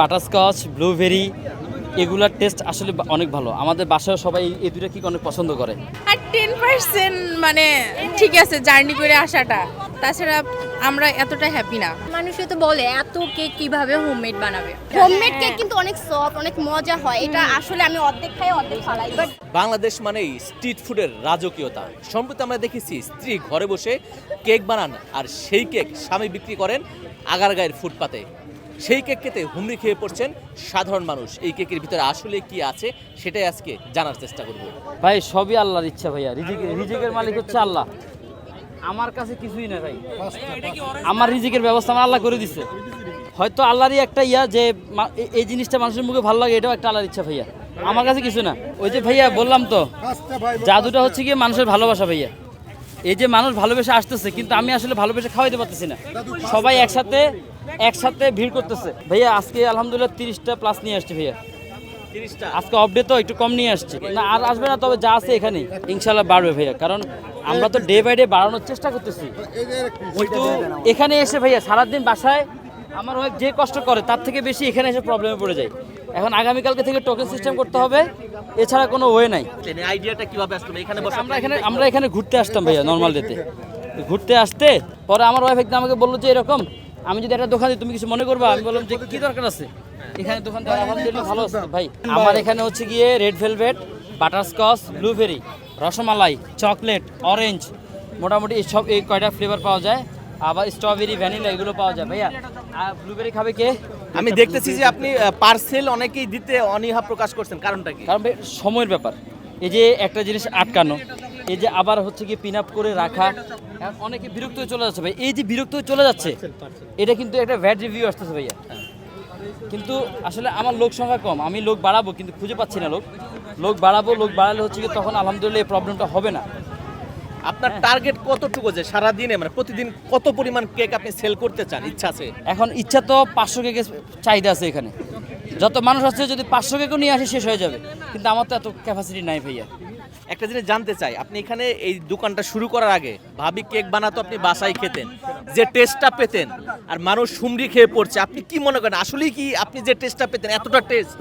Butterscotch blueberry এগুলার test আসলে অনেক ভালো। আমাদের বাসায় সবাই এই দুটো কি অনেক পছন্দ করে। আর টেন পার্সেন্ট মানে ঠিক আছে জার্নি করে আসাটা। তাছাড়া আমরা এতটা হ্যাপি না। মানুষে তো বলে এত কেক কীভাবে হোমমেড বানাবে? হোমমেড কেক কিন্তু অনেক সফট অনেক মজা হয়। এটা আসলে আমি অর্ধেক খাই অর্ধেক ফালাই বাট বাংলাদেশ মানেই স্ট্রিট ফুডের রাজকীয়তা। সম্প্রতি আমরা দেখেছি স্ত্রী ঘরে বসে কেক বানান আর সেই কেক স্বামী বিক্রি করেন আগারগাঁয়ের ফুটপাতে সেই কেক খেতে হুমড়ি খেয়ে পড়ছেন সাধারণ মানুষ। এই কেকের ভিতরে আসলে কি আছে সেটাই আজকে জানার চেষ্টা করব। ভাই, সবই আল্লাহর ইচ্ছা ভাইয়া। রিজিক রিজিকের মালিক হচ্ছে আল্লাহ। আমার কাছে কিছুই না ভাই। আমার রিজিকের ব্যবস্থা আমার আল্লাহ করে দিচ্ছে হয়তো আল্লাহরই একটা ইয়া যে এই জিনিসটা মানুষের মুখে ভালো লাগে, এটাও একটা আল্লাহর ইচ্ছা ভাইয়া। আমার কাছে কিছু না। ওই যে ভাইয়া বললাম তো, জাদুটা হচ্ছে গিয়ে মানুষের ভালোবাসা ভাইয়া। এই যে মানুষ ভালোবেসে আসতেছে, কিন্তু আমি আসলে ভালোবেসে খাওয়াইতে পারতেছি না। সবাই একসাথে একসাথে ভিড় করতেছে। ভাইয়া আজকে আলহামদুলিল্লাহ তিরিশটা প্লাস নিয়ে আসছে ভাইয়া। আজকে আপডেট তো একটু কম নিয়ে আসছে। না আর আসবে না তবে যা আছে এখানে ইনশাল্লাহ বাড়বে ভাইয়া। কারণ আমরা তো ডে বাই ডে বাড়ানোর চেষ্টা করতেছি। কিন্তু এখানে এসে ভাইয়া সারাদিন বাসায় আমার ওয়াইফ যে কষ্ট করে তার থেকে বেশি এখানে এসে প্রবলেমে পড়ে যায়। এখন আগামীকালকে থেকে টোকেন সিস্টেম করতে হবে এছাড়া কোনো ওয়ে নাই। আইডিয়াটা কীভাবে আসলো? এখানে আমরা এখানে আমরা এখানে ঘুরতে আসতাম ভাইয়া নর্মাল ডেতে ঘুরতে আসতে পরে আমার ওয়াইফ একদিন আমাকে বলল যে এরকম আমি যদি একটা দোকান দিই তুমি কিছু মনে করবা? আমি বললাম যে কি দরকার আছে? এখানে দোকান আলহামদুলিল্লাহ ভালো আছে। ভাই আমার এখানে হচ্ছে গিয়ে red velvet butterscotch blueberry rasmalai chocolate orange মোটামুটি সব এই কয়টা ফ্লেভার পাওয়া যায়। আবার স্ট্রবেরি ভ্যানিলা এগুলো পাওয়া যায়। ভাইয়া আর ব্লুবেরি খাবে কে? আমি দেখতেছি যে আপনি পার্সেল অনেকেই দিতে অনীহা প্রকাশ করছেন কারণটা কি? কারণ ভাই সময়ের ব্যাপার। এই যে একটা জিনিস আটকানো এই যে আবার হচ্ছে কি পিন আপ করে রাখা অনেকে বিরক্ত হয়ে চলে যাচ্ছে ভাই। এই যে বিরক্ত হয়ে চলে যাচ্ছে এটা কিন্তু একটা ভ্যাট রিভিউ আসতেছে ভাইয়া। কিন্তু আসলে আমার লোক সংখ্যা কম আমি লোক বাড়াবো কিন্তু খুঁজে পাচ্ছি না লোক। লোক বাড়াবো লোক বাড়ালে হচ্ছে কি তখন আলহামদুলিল্লাহ এই প্রবলেমটা হবে না। আপনার টার্গেট কতটুকু যে সারা দিনে মানে প্রতিদিন কত পরিমাণ কেক আপনি সেল করতে চান? ইচ্ছা আছে? এখন ইচ্ছা তো পাঁচশো কেকের চাহিদা আছে এখানে। যত মানুষ আছে যদি পাঁচশো কেকও নিয়ে আসে শেষ হয়ে যাবে। কিন্তু আমার তো এত ক্যাপাসিটি নাই ভাইয়া। একটা জিনিস জানতে চাই আপনি এখানে এই দোকানটা শুরু করার আগে ভাবি কেক বানাতো আপনি বাসায় খেতেন যে টেস্টটা পেতেন আর মানুষ সুমড়ি খেয়ে পড়ছে আপনি কি মনে করেন আসলেই কি আপনি যে টেস্টটা পেতেন এতটা টেস্ট?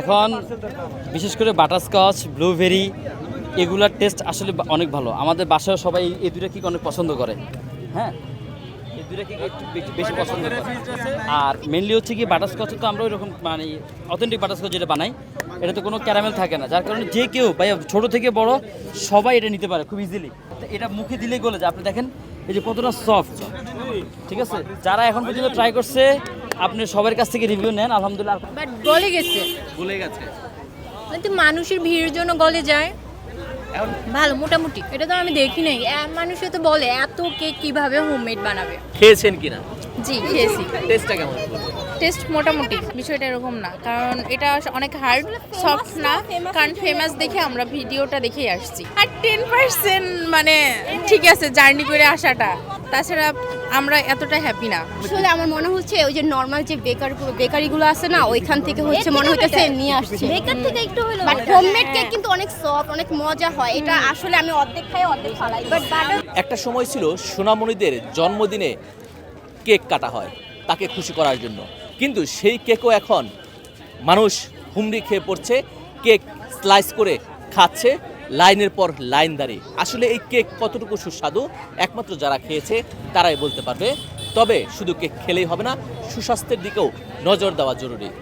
এখন বিশেষ করে বাটারস্কচ ব্লুবেরি এগুলার টেস্ট আসলে অনেক ভালো। আমাদের বাসায় সবাই এই দুটো কি অনেক পছন্দ করে। হ্যাঁ? একটু বেশি- বেশি পছন্দ? আর মেনলি হচ্ছে কি বাটারস্কচ তো আমরা ওইরকম মানে অথেন্টিক বাটারস্কচ যেটা বানাই এটা তো কোনো ক্যারামেল থাকে না। যার কারণে যে কেউ ভাই ছোট থেকে বড় সবাই এটা নিতে পারে খুব ইজিলি এটা মুখে দিলেই গলে যায়। আপনি দেখেন এই যে কতটা সফট ঠিক আছে? যারা এখন পর্যন্ত ট্রাই করছে আপনি সবার কাছ থেকে রিভিউ নেন আলহামদুলিল্লাহ। বাট গলে গেছে। ভুলে গেছে। মানুষের ভিড়ের জন্য গলে যায়। ভালো মোটামুটি। এটা তো আমি দেখি নাই। মানুষে তো বলে এত কেক কীভাবে হোমমেড বানাবে? খেয়েছেন কিনা? জি খেয়েছি। টেস্টটা কেমন? টেস্ট মোটামুটি বিষয়টা এরকম না। কারণ এটা অনেক হার্ড সফট না। কারণ ফেমাস দেখে আমরা ভিডিওটা দেখেই আসছি। আর টেন পার্সেন্ট মানে ঠিক আছে জার্নি করে আসাটা। তাছাড়া আমরা এতটা হ্যাপি না। আসলে আমার মনে হচ্ছে ওই যে নর্মাল যে বেকার বেকারিগুলো আছে না ওইখান থেকে হচ্ছে মনে হচ্ছে নিয়ে আসছে। বেকার থেকে একটু হলো বাট হোমমেড কেক কিন্তু অনেক সফট অনেক মজা হয়। এটা আসলে আমি অর্ধেক খাই অর্ধেক ফালাই। বাট বাটার একটা সময় ছিল সোনামণিদের জন্মদিনে কেক কাটা হয় তাকে খুশি করার জন্য। কিন্তু সেই কেকও এখন মানুষ হুমড়ি খেয়ে পড়ছে কেক স্লাইস করে খাচ্ছে। লাইনের পর লাইন দাঁড়িয়ে। আসলে এই কেক কতটুকু সুস্বাদু? একমাত্র যারা খেয়েছে, তারাই বলতে পারবে। তবে শুধু কেক খেলেই হবে না, সুস্বাস্থ্যের দিকেও নজর দেওয়া জরুরি।